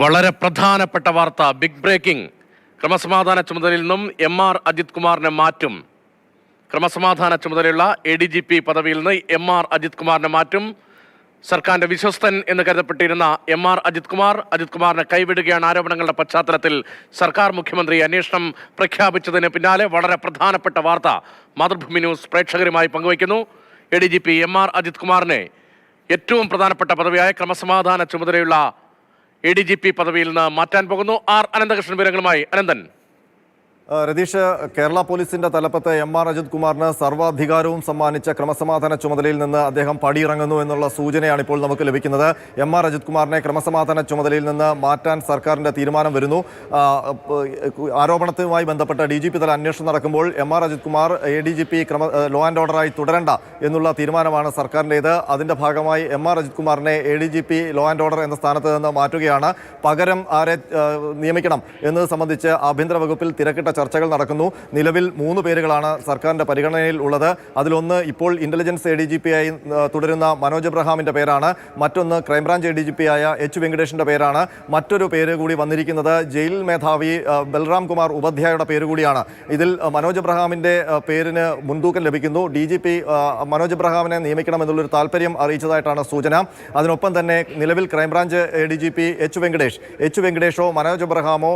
വളരെ പ്രധാനപ്പെട്ട വാർത്ത ബിഗ് ബ്രേക്കിംഗ് ക്രമസമാധാന ചുമതലയിൽ നിന്നും എം ആർ അജിത് കുമാറിനെ മാറ്റും. ക്രമസമാധാന ചുമതലയുള്ള എ ഡി ജി പി പദവിയിൽ നിന്ന് എം ആർ അജിത് കുമാറിനെ മാറ്റും. സർക്കാരിന്റെ വിശ്വസ്തൻ എന്ന് കരുതപ്പെട്ടിരുന്ന എം ആർ അജിത് കുമാർ അജിത് കുമാറിനെ കൈവിടുകയാണ് ആരോപണങ്ങളുടെ പശ്ചാത്തലത്തിൽ സർക്കാർ മുഖ്യമന്ത്രി അന്വേഷണം പ്രഖ്യാപിച്ചതിന് പിന്നാലെ വളരെ പ്രധാനപ്പെട്ട വാർത്ത മാതൃഭൂമി ന്യൂസ് പ്രേക്ഷകരുമായി പങ്കുവയ്ക്കുന്നു. A D G P M R Ajith കുമാറിനെ ഏറ്റവും പ്രധാനപ്പെട്ട പദവിയായ ക്രമസമാധാന ചുമതലയുള്ള എ ഡി ജി പി പദവിയിൽ നിന്ന് മാറ്റാൻ പോകുന്നു. ആർ അനന്തകൃഷ്ണൻ വിവരങ്ങളുമായി അനന്തൻ. രതീഷ് കേരള പോലീസിന്റെ തലപ്പത്ത് എം ആർ അജിത് കുമാറിന് സർവാധികാരവും സമ്മാനിച്ച ക്രമസമാധാന ചുമതലയിൽ നിന്ന് അദ്ദേഹം പടിയിറങ്ങുന്നു എന്നുള്ള സൂചനയാണ് ഇപ്പോൾ നമുക്ക് ലഭിക്കുന്നത്. എം ആർ അജിത് കുമാറിനെ ക്രമസമാധാന ചുമതലയിൽ നിന്ന് മാറ്റാൻ സർക്കാരിന്റെ തീരുമാനം വരുന്നു. ആരോപണത്തുമായി ബന്ധപ്പെട്ട ഡി തല അന്വേഷണം നടക്കുമ്പോൾ M R Ajith Kumar A D G P ക്രമ law and ഓർഡറായി തുടരണ്ട എന്നുള്ള തീരുമാനമാണ് സർക്കാരിന്റേത് അതിന്റെ ഭാഗമായി എം ആർ അജിത് കുമാറിനെ A D G P law and order എന്ന സ്ഥാനത്ത് നിന്ന് മാറ്റുകയാണ്. പകരം ആരെ നിയമിക്കണം എന്നത് സംബന്ധിച്ച് ആഭ്യന്തര വകുപ്പിൽ തിരക്കിട്ട ചർച്ചകൾ നടക്കുന്നു. നിലവിൽ മൂന്ന് പേരുകളാണ് സർക്കാരിന്റെ പരിഗണനയിൽ ഉള്ളത്. അതിലൊന്ന് ഇപ്പോൾ intelligence A D G P ആയി തുടരുന്ന മനോജ് എബ്രഹാമിന്റെ പേരാണ്. മറ്റൊന്ന് crime branch A D G P ആയ എച്ച് വെങ്കടേഷിന്റെ പേരാണ്. മറ്റൊരു പേര് കൂടി വന്നിരിക്കുന്നത് ജയിൽ മേധാവി ബൽറാം കുമാർ ഉപാധ്യായയുടെ പേര് കൂടിയാണ്. ഇതിൽ മനോജ് എബ്രഹാമിന്റെ ആ, പേരിന് മുൻതൂക്കം ലഭിക്കുന്നു. ഡി ജി പി മനോജ് എബ്രഹാമിനെ നിയമിക്കണമെന്നുള്ളൊരു താല്പര്യം അറിയിച്ചതായിട്ടാണ് സൂചന. അതിനൊപ്പം തന്നെ നിലവിൽ crime branch A D G P H Venkatesh. H വെങ്കടേഷോ Manoj എബ്രഹാമോ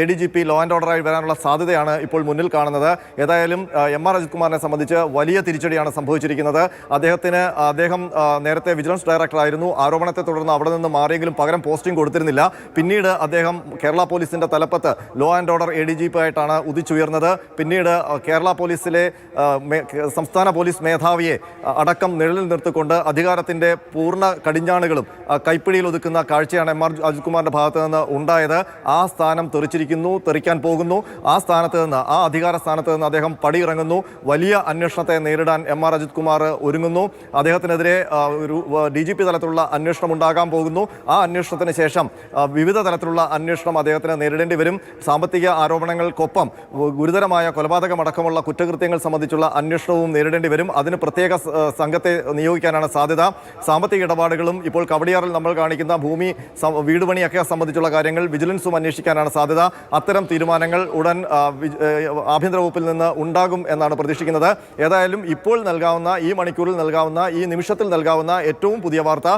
A D G P law and ഓർഡറായി വരാനുള്ള സാധ്യതയാണ് ഇപ്പോൾ മുന്നിൽ കാണുന്നത്. ഏതായാലും എം ആർ അജിത് കുമാറിനെ സംബന്ധിച്ച് വലിയ തിരിച്ചടിയാണ് സംഭവിച്ചിരിക്കുന്നത്. അദ്ദേഹത്തിന് അദ്ദേഹം നേരത്തെ വിജിലൻസ് ഡയറക്ടറായിരുന്നു ആരോപണത്തെ തുടർന്ന് അവിടെ നിന്ന് മാറിയെങ്കിലും പകരം പോസ്റ്റിംഗ് കൊടുത്തിരുന്നില്ല. പിന്നീട് അദ്ദേഹം കേരള പോലീസിന്റെ തലപ്പത്ത് law and order A D G P ആയിട്ടാണ് ഉദിച്ചുയർന്നത്. പിന്നീട് കേരള പോലീസിലെ സംസ്ഥാന പോലീസ് മേധാവിയെ അടക്കം നിഴലിൽ നിർത്തിക്കൊണ്ട് അധികാരത്തിന്റെ പൂർണ കടിഞ്ഞാണുകളും കൈപ്പിടിയിൽ ഒതുക്കുന്ന കാഴ്ചയാണ് എം ആർ അജിത് കുമാറിന്റെ ഭാഗത്ത് നിന്ന് ഉണ്ടായത്. ആ സ്ഥാനം തെറിച്ചിരിക്കുന്നു തെറിക്കാൻ പോകുന്നു. ആ സ്ഥാനത്ത് നിന്ന് ആ അധികാര സ്ഥാനത്ത് നിന്ന് അദ്ദേഹം പടിയിറങ്ങുന്നു. വലിയ അന്വേഷണത്തെ നേരിടാൻ എം ആർ അജിത് കുമാർ ഒരുങ്ങുന്നു. അദ്ദേഹത്തിനെതിരെ ഒരു ഡി ജി പി തലത്തിലുള്ള അന്വേഷണം ഉണ്ടാകാൻ പോകുന്നു. ആ അന്വേഷണത്തിന് ശേഷം വിവിധ തലത്തിലുള്ള അന്വേഷണം അദ്ദേഹത്തിന് നേരിടേണ്ടി വരും. സാമ്പത്തിക ആരോപണങ്ങൾക്കൊപ്പം ഗുരുതരമായ കൊലപാതകമടക്കമുള്ള കുറ്റകൃത്യങ്ങൾ സംബന്ധിച്ചുള്ള അന്വേഷണവും നേരിടേണ്ടി വരും. അതിന് പ്രത്യേക സംഘത്തെ നിയോഗിക്കാനാണ് സാധ്യത. സാമ്പത്തിക ഇടപാടുകളും ഇപ്പോൾ കവടിയാറിൽ നമ്മൾ കാണിക്കുന്ന ഭൂമി വീടുപണിയൊക്കെ വീട് സംബന്ധിച്ചുള്ള കാര്യങ്ങൾ വിജിലൻസും അന്വേഷിക്കാനാണ് സാധ്യത. അത്തരം തീരുമാനങ്ങൾ ഉടൻ ആഭ്യന്തര വകുപ്പിൽ നിന്ന് ഉണ്ടാകും എന്നാണ് പ്രതീക്ഷിക്കുന്നത്. ഏതായാലും ഇപ്പോൾ നൽകാവുന്ന ഈ മണിക്കൂറിൽ നൽകാവുന്ന ഈ നിമിഷത്തിൽ നൽകാവുന്ന ഏറ്റവും പുതിയ വാർത്ത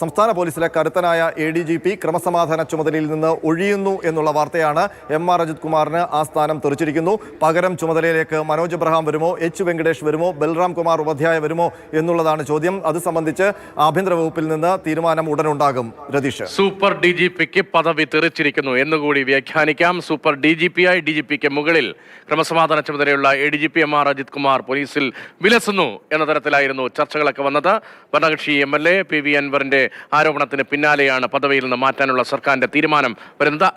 സംസ്ഥാന പോലീസിലെ കരുത്തനായ എ ഡി ജി പി ക്രമസമാധാന ചുമതലയിൽ നിന്ന് ഒഴിയുന്നു എന്നുള്ള വാർത്തയാണ് എം ആർ അജിത് കുമാറിന് ആ സ്ഥാനം തെറിച്ചിരിക്കുന്നു. പകരം ചുമതലയിലേക്ക് മനോജ് എബ്രഹാം വരുമോ എച്ച് വെങ്കടേഷ് വരുമോ ബൽറാം കുമാർ ഉപാധ്യായ വരുമോ എന്നുള്ളതാണ് ചോദ്യം. അത് സംബന്ധിച്ച് ആഭ്യന്തര വകുപ്പിൽ നിന്ന് തീരുമാനം ഉടനുണ്ടാകും. രതീഷ്. സൂപ്പർ ഡി ജി പിക്ക് പദവി തെറിച്ചിരിക്കുന്നു എന്നുകൂടി വ്യാഖ്യാനിക്കാം. സൂപ്പർ ഡി ജി പി ആയി ഡി ജി പിക്ക് മുകളിൽ ക്രമസമാധാന ചുമതലയുള്ള A D G P M R Ajith Kumar പോലീസിൽ വിലസുന്നു എന്ന തരത്തിലായിരുന്നു ചർച്ചകളൊക്കെ വന്നത്. ഭരണകക്ഷി M L A P V അൻവറിന്റെ ആരോപണത്തിന് പിന്നാലെയാണ് പദവിയിൽ നിന്ന് മാറ്റാനുള്ള സർക്കാരിന്റെ തീരുമാനം വരുന്നത്.